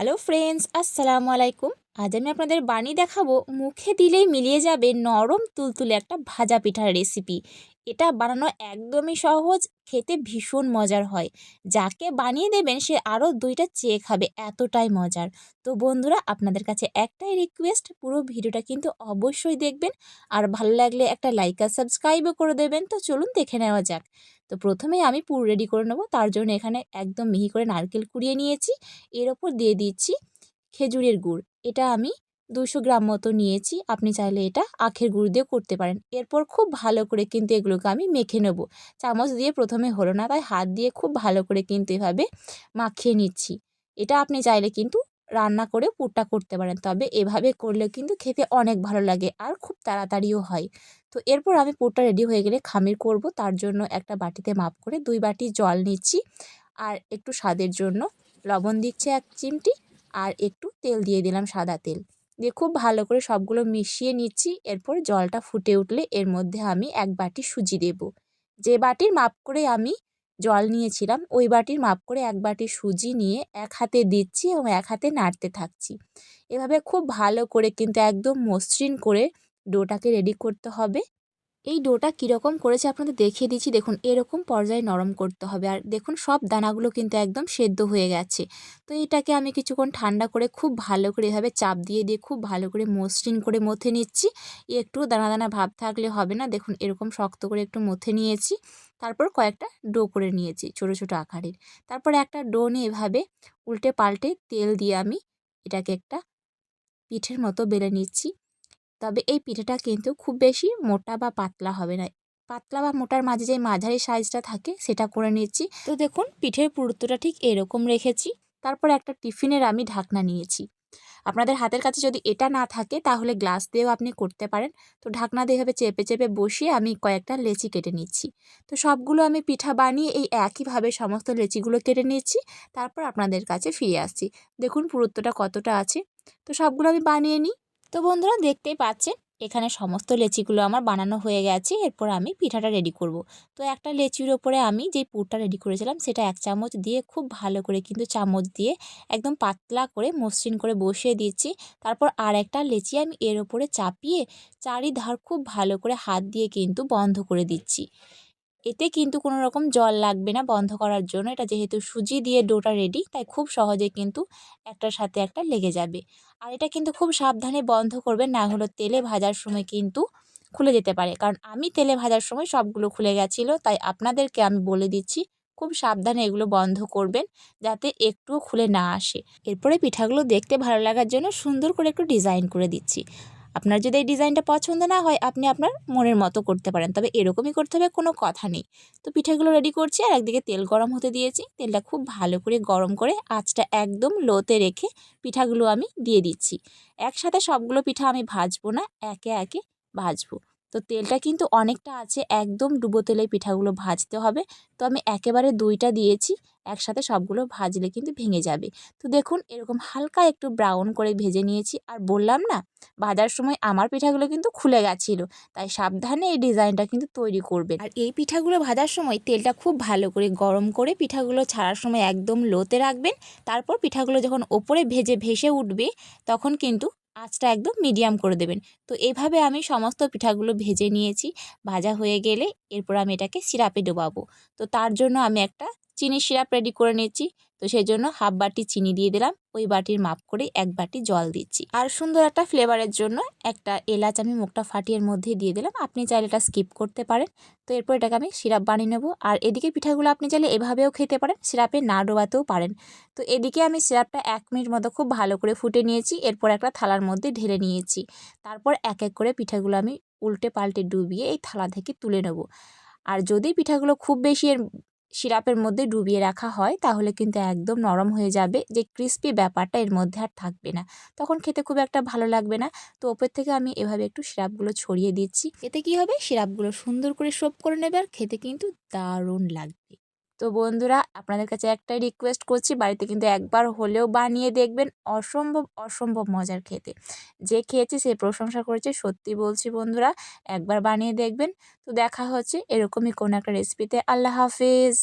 Hello friends আসসালামু আলাইকুম আজ আমি আপনাদের বানিয়ে দেখাবো, মুখে দিলেই মিলিয়ে যাবে নরম তুলতুলে একটা ভাজা পিঠার রেসিপি এটা বানানো একদমই সহজ, খেতে ভীষণ মজার হয়। যাকে বানিয়ে দেবেন, সে আরও দুইটা চেয়ে খাবে, এতটাই মজার। তো বন্ধুরা, আপনাদের কাছে একটাই রিকোয়েস্ট পুরো ভিডিওটা কিন্তু অবশ্যই দেখবেন। আর ভালো লাগলে একটা লাইক আর সাবস্ক্রাইবও করে দেবেন। তো চলুন দেখে নেওয়া যাক। তো প্রথমেই আমি পুর রেডি করে নেব। তার জন্য এখানে একদম মিহি করে নারকেল কুড়িয়ে নিয়েছি। এর ওপর দিয়ে দিচ্ছি খেজুরের গুড়। এটা আমি দুশো গ্রাম মতো নিয়েছি। আপনি চাইলে এটা আখের গুড় দিয়ে করতে পারেন। এরপর খুব ভালো করে কিন্তু এগুলোকে আমি মেখে নেব। চামচ দিয়ে প্রথমে হলো না, তাই হাত দিয়ে খুব ভালো করে কিন্তু এভাবে মাখিয়ে নিচ্ছি। এটা আপনি চাইলে কিন্তু রান্না করে পুরটা করতে পারেন। তবে এভাবে করলে কিন্তু খেতে অনেক ভালো লাগে আর খুব তাড়াতাড়িও হয়। তো এরপর আমি পুরটা রেডি হয়ে গেলে খামির করব। তার জন্য একটা বাটিতে মাপ করে দুই বাটি জল নিচ্ছি। আর একটু স্বাদের জন্য লবণ দিচ্ছে এক চিমটি। আর একটু তেল দিয়ে দিলাম সাদা তেল। দিয়ে খুব ভালো করে সবগুলো মিশিয়ে নিচ্ছি। এরপর জলটা ফুটে উঠলে এর মধ্যে আমি এক বাটি সুজি দেব। যে বাটির মাপ করে আমি জল নিয়েছিলাম, ওই বাটির মাপ করে এক বাটি সুজি নিয়ে এক হাতে দিচ্ছি এবং এক হাতে নাড়তে থাকছি। এভাবে খুব ভালো করে কিন্তু একদম মসৃণ করে ডোটাকে রেডি করতে হবে। এই ডোটা কীরকম করেছে আপনাদের দেখিয়ে দিচ্ছি। দেখুন, এরকম পর্যায়ে নরম করতে হবে। আর দেখুন, সব দানাগুলো কিন্তু একদম সেদ্ধ হয়ে গেছে। তো এটাকে আমি কিছুক্ষণ ঠান্ডা করে খুব ভালো করে এভাবে চাপ দিয়ে দিয়ে খুব ভালো করে মসৃণ করে মথে নিচ্ছি। একটু দানা দানা ভাব থাকলে হবে না। দেখুন, এরকম শক্ত করে একটু মথে নিয়েছি। তারপর কয়েকটা ডো করে নিয়েছি ছোট ছোট আকারের। তারপর একটা ডো নিয়ে এভাবে উল্টে পাল্টে তেল দিয়ে আমি এটাকে একটা পিঠের মতো বেলে নিচ্ছি। তবে এই পিঠেটা কিন্তু খুব বেশি মোটা বা পাতলা হবে না। পাতলা বা মোটার মাঝে যে মাঝারি সাইজটা থাকে সেটা করে নিচ্ছি। তো দেখুন, পিঠের পুরুত্বটা ঠিক এরকম রেখেছি। তারপর একটা টিফিনের আমি ঢাকনা নিয়েছি। আপনাদের হাতের কাছে যদি এটা না থাকে, তাহলে গ্লাস দিয়েও আপনি করতে পারেন। তো ঢাকনা দিয়ে এভাবে চেপে চেপে বসিয়ে আমি কয়েকটা লেচি কেটে নিচ্ছি। তো সবগুলো আমি পিঠা বানিয়ে এই একইভাবে সমস্ত লেচিগুলো কেটে নিচ্ছি। তারপর আপনাদের কাছে ফিরে আসছি। দেখুন পুরুত্বটা কতটা আছে। তো সবগুলো আমি বানিয়ে নিই। তো বন্ধুরা দেখতেই পাচ্ছেন, এখানে সমস্ত লেচিগুলো আমার বানানো হয়ে গেছে। এরপর আমি পিঠাটা রেডি করব। তো একটা লেচির ওপরে আমি যেই পুরটা রেডি করেছিলাম, সেটা এক চামচ দিয়ে খুব ভালো করে কিন্তু চামচ দিয়ে একদম পাতলা করে মসৃণ করে বসিয়ে দিচ্ছি। তারপর আর একটা লেচি আমি এর ওপরে চাপিয়ে চারিধার খুব ভালো করে হাত দিয়ে কিন্তু বন্ধ করে দিচ্ছি। এতে কিন্তু কোনো রকম জল লাগবে না বন্ধ করার জন্য। এটা যেহেতু সুজি দিয়ে ডোটা রেডি তাই খুব সহজে কিন্তু একটার সাথে একটা লেগে যাবে। আর এটা কিন্তু খুব সাবধানে বন্ধ করবেন, না হলো তেলে ভাজার সময় কিন্তু খুলে যেতে পারে। কারণ আমি তেলে ভাজার সময় সবগুলো খুলে গেছিল, তাই আপনাদেরকে আমি বলে দিচ্ছি, খুব সাবধানে এগুলো বন্ধ করবেন, যাতে একটুও খুলে না আসে। এরপরে পিঠাগুলো দেখতে ভালো লাগার জন্য সুন্দর করে একটু ডিজাইন করে দিচ্ছি। আপনার যদি এই ডিজাইনটা পছন্দ না হয়, আপনি আপনার মনের মতো করতে পারেন। তবে এরকমই করতে হবে, কোনো কথা নেই। তো পিঠেগুলো রেডি করছি আর একদিকে তেল গরম হতে দিয়েছি। তেলটা খুব ভালো করে গরম করে আঁচটা একদম লোতে রেখে পিঠাগুলো আমি দিয়ে দিচ্ছি। একসাথে সবগুলো পিঠা আমি ভাজবো না, একে একে ভাজবো। তো তেলটা কিন্তু অনেকটা আছে, একদম ডুবো তেলে পিঠাগুলো ভাজতে হবে। তো আমি একেবারে দুইটা দিয়েছি, একসাথে সবগুলো ভাজলে কিন্তু ভেঙে যাবে। তো দেখুন, এরকম হালকা একটু ব্রাউন করে ভেজে নিয়েছি। আর বললাম না ভাজার সময় আমার পিঠাগুলো কিন্তু খুলে গেছিল, তাই সাবধানে এই ডিজাইনটা কিন্তু তৈরি করবেন। আর এই পিঠাগুলো ভাজার সময় তেলটা খুব ভালো করে গরম করে পিঠাগুলো ছাড়ার সময় একদম লোতে রাখবেন। তারপর পিঠাগুলো যখন ওপরে ভেজে, ভেসে উঠবে, তখন কিন্তু আঁচটা একদম মিডিয়াম করে দেবেন। তো এইভাবে আমি সমস্ত পিঠাগুলো ভেজে নিয়েছি। ভাজা হয়ে গেলে এরপর আমি এটাকে সিরাপে ডোবাবো। তো তার জন্য আমি একটা চিনি সিরাপ রেডি করে নিচ্ছি তো সেই জন্য হাফ বাটি চিনি দিয়ে দিলাম। ওই বাটির মাপ করে এক বাটি জল দিচ্ছি। আর সুন্দর একটা ফ্লেভারের জন্য একটা এলাচ আমি মুখটা ফাটিয়ের মধ্যে দিয়ে দিলাম। আপনি চাইলে এটা স্কিপ করতে পারেন। তো এরপর এটাকে আমি সিরাপ বানিয়ে নেব। আর এদিকে পিঠাগুলো আপনি চাইলে এভাবেও খেতে পারেন। সিরাপে না ডোবাতেও পারেন। তো এদিকে আমি সিরাপটা এক মিনিট মতো খুব ভালো করে ফুটে নিয়েছি। এরপর একটা থালার মধ্যে ঢেলে নিয়েছি। তারপর এক এক করে পিঠাগুলো আমি উল্টে পাল্টে ডুবিয়ে এই থালা থেকে তুলে নেব। আর যদি পিঠাগুলো খুব বেশি এর সিরাপের মধ্যে ডুবিয়ে রাখা হয়, তাহলে কিন্তু একদম নরম হয়ে যাবে। যে ক্রিস্পি ব্যাপারটা এর মধ্যে আর থাকবে না। তখন খেতে খুব একটা ভালো লাগবে না। তো ওপর থেকে আমি এভাবে একটু সিরাপগুলো ছড়িয়ে দিচ্ছি। এতে কি হবে? সিরাপগুলো সুন্দর করে সোপ করে নেবে আর খেতে কিন্তু দারুণ লাগবে। তো বন্ধুরা, আপনাদের কাছে একটাই রিকোয়েস্ট করছি, বাড়িতে কিন্তু একবার হলেও বানিয়ে দেখবেন অসম্ভব অসম্ভব মজার খেতে। যে খেয়েছে সে প্রশংসা করেছে, সত্যি বলছি বন্ধুরা, একবার বানিয়ে দেখবেন। তো দেখা হচ্ছে এরকমই কোনো একটা রেসিপিতে আল্লাহ হাফিজ।